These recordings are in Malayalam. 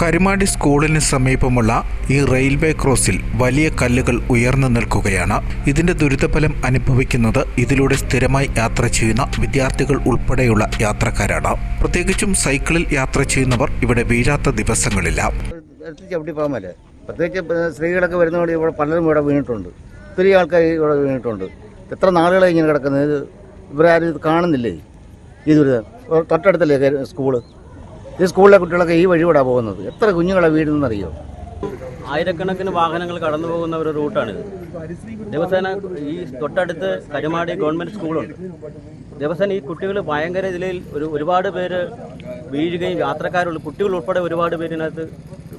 കരുമാടി സ്കൂളിന് സമീപമുള്ള ഈ റെയിൽവേ ക്രോസിൽ വലിയ കല്ലുകൾ ഉയർന്നു നിൽക്കുകയാണ്. ഇതിന്റെ ദുരിതഫലം അനുഭവിക്കുന്നത് ഇതിലൂടെ സ്ഥിരമായി യാത്ര ചെയ്യുന്ന വിദ്യാർത്ഥികൾ ഉൾപ്പെടെയുള്ള യാത്രക്കാരാണ്. പ്രത്യേകിച്ചും സൈക്കിളിൽ യാത്ര ചെയ്യുന്നവർ ഇവിടെ വീഴാത്ത ദിവസങ്ങളില്ല. പ്രത്യേകിച്ച് സ്ത്രീകളൊക്കെ വരുന്നതോടെ ഇവിടെ പലരും ഇവിടെ വീണിട്ടുണ്ട്. ഒത്തിരി ആൾക്കാർ ഇവിടെ വീണിട്ടുണ്ട്. എത്ര നാളുകളായി ഇങ്ങനെ കിടക്കുന്നത്? ഇവരാരും കാണുന്നില്ലേ? ഈ ദുരിതം. തൊട്ടടുത്തല്ലേ സ്കൂൾ? ഈ സ്കൂളിലെ കുട്ടികളൊക്കെ ഈ വഴി കൂടെ പോകുന്നത്? എത്ര കുഞ്ഞുങ്ങളെ വീടുന്നറിയോ ആയിരക്കണക്കിന് വാഹനങ്ങൾ കടന്നു പോകുന്ന ഒരു റൂട്ടാണിത് ദിവസേന ഈ തൊട്ടടുത്ത് കരുമാടി ഗവൺമെന്റ് സ്കൂളുണ്ട്. ദിവസേന ഈ കുട്ടികൾ ഭയങ്കര ഇതിൽ ഒരു ഒരുപാട് പേര് വീഴുകയും യാത്രക്കാരുള്ള കുട്ടികൾ ഉൾപ്പെടെ ഒരുപാട് പേരിനകത്ത്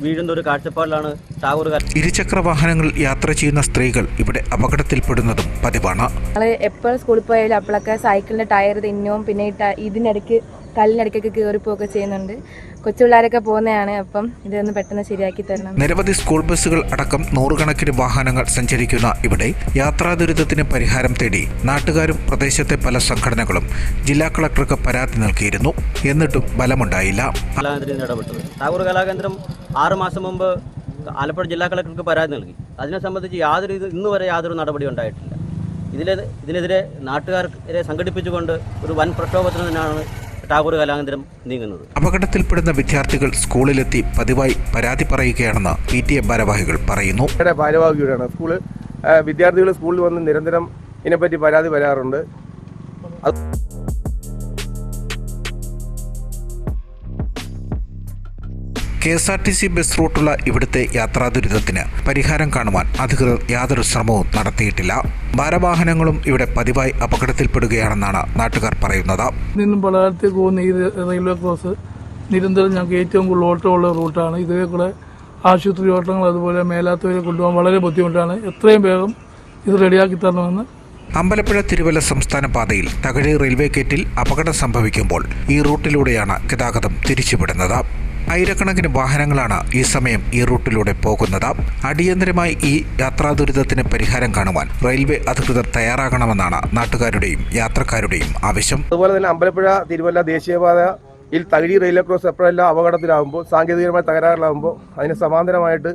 വീഴുന്ന ഒരു കാഴ്ചപ്പാടിലാണ് ടാഗോർ ഇരുചക്ര വാഹനങ്ങൾ യാത്ര ചെയ്യുന്ന സ്ത്രീകൾ ഇവിടെ അപകടത്തിൽപ്പെടുന്നതും പതിവാണ്. ഞങ്ങൾ എപ്പോഴും സ്കൂളിൽ പോയാലും അപ്പോഴൊക്കെ സൈക്കിളിന്റെ ടയർ തിന്നും പിന്നെ ഇതിനിടയ്ക്ക് കല്ലിനിടയ്ക്കൊക്കെ കയറിപ്പോവുകയൊക്കെ ചെയ്യുന്നുണ്ട്. കൊച്ചു പിള്ളേരൊക്കെ പോകുന്നതാണ്. അപ്പം ഇതൊന്ന് പെട്ടെന്ന് ശരിയാക്കി തരണം. നിരവധി സ്കൂൾ ബസ്സുകൾ അടക്കം നൂറുകണക്കിന് വാഹനങ്ങൾ സഞ്ചരിക്കുന്ന ഇവിടെ യാത്രാ ദുരിതത്തിന് പരിഹാരം തേടി നാട്ടുകാരും പ്രദേശത്തെ പല സംഘടനകളും ജില്ലാ കളക്ടർക്ക് പരാതി നൽകിയിരുന്നു. എന്നിട്ടും ഫലമുണ്ടായില്ല. ടാഗോർ കലാകേന്ദ്രം ആറ് മാസം മുമ്പ് ആലപ്പുഴ ജില്ലാ കളക്ടർക്ക് പരാതി നൽകി. അതിനെ സംബന്ധിച്ച് യാതൊരു ഇത് ഇന്ന് വരെ യാതൊരു നടപടി ഉണ്ടായിട്ടില്ല. ഇതിലെ ഇതിനെതിരെ നാട്ടുകാരെ സംഘടിപ്പിച്ചുകൊണ്ട് ഒരു വൻ പ്രക്ഷോഭത്തിന് തന്നെയാണ് ടാഗോർ കലാകേന്ദ്രം നീങ്ങുന്നത്. അപകടത്തിൽപ്പെടുന്ന വിദ്യാർത്ഥികൾ സ്കൂളിലെത്തി പതിവായി പരാതി പറയുകയാണെന്ന് പി ടി എ ഭാരവാഹികൾ പറയുന്നു. ഭാരവാഹികളാണ്. ഭാരവാഹിയുടെയാണ് സ്കൂൾ വിദ്യാർത്ഥികൾ സ്കൂളിൽ വന്ന് നിരന്തരം ഇതിനെപ്പറ്റി പരാതി വരാറുണ്ട്. K S R T C bus റൂട്ടുള്ള ഇവിടുത്തെ യാത്രാ ദുരിതത്തിന് പരിഹാരം കാണുവാൻ അധികൃതർ യാതൊരു ശ്രമവും നടത്തിയിട്ടില്ല. ഭാരവാഹനങ്ങളും ഇവിടെ പതിവായി അപകടത്തിൽപ്പെടുകയാണെന്നാണ് നാട്ടുകാർ പറയുന്നത്. നിന്നും പലകാലത്തേക്ക് പോകുന്ന ഈ റെയിൽവേ ക്രോസ് നിരന്തരം ഞങ്ങൾക്ക് ഏറ്റവും കൂടുതൽ ഓട്ടമുള്ള റൂട്ടാണ്. ഇതേ കൂടെ ആശുപത്രി ഓട്ടങ്ങൾ അതുപോലെ മേലാത്തവരെ കൊണ്ടുപോകാൻ വളരെ ബുദ്ധിമുട്ടാണ്. എത്രയും വേഗം ഇത് റെഡിയാക്കി തരണമെന്ന് അമ്പലപ്പുഴ തിരുവല്ല സംസ്ഥാന പാതയിൽ തകഴി റെയിൽവേ ഗേറ്റിൽ അപകടം സംഭവിക്കുമ്പോൾ ഈ റൂട്ടിലൂടെയാണ് ഗതാഗതം തിരിച്ചുവിടുന്നത്. ആയിരക്കണക്കിന് വാഹനങ്ങളാണ് ഈ സമയം ഈ റൂട്ടിലൂടെ പോകുന്നത്. അടിയന്തരമായി ഈ യാത്രാ ദുരിതത്തിന് പരിഹാരം കാണുവാൻ റെയിൽവേ അധികൃതർ തയ്യാറാകണമെന്നാണ് നാട്ടുകാരുടെയും യാത്രക്കാരുടെയും ആവശ്യം. അതുപോലെ തന്നെ അമ്പലപ്പുഴ തിരുവല്ല ദേശീയപാതയിൽ തകഴി റെയിൽവേ ക്രോസ് എപ്പോഴെല്ലാം അപകടത്തിലാകുമ്പോൾ സാങ്കേതികമായ തകരാറിലാകുമ്പോൾ അതിന് സമാന്തരമായിട്ട്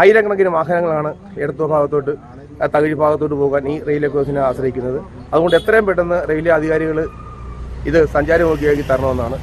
ആയിരക്കണക്കിന് വാഹനങ്ങളാണ് ഇടത്തോ ഭാഗത്തോട്ട് തകഴി ഭാഗത്തോട്ട് പോകാൻ ഈ റെയിൽവേ ക്രോസിനെ ആശ്രയിക്കുന്നത്. അതുകൊണ്ട് എത്രയും പെട്ടെന്ന് റെയിൽവേ അധികാരികൾ ഇത് സഞ്ചാരയോഗ്യമാക്കി തരണമെന്നാണ്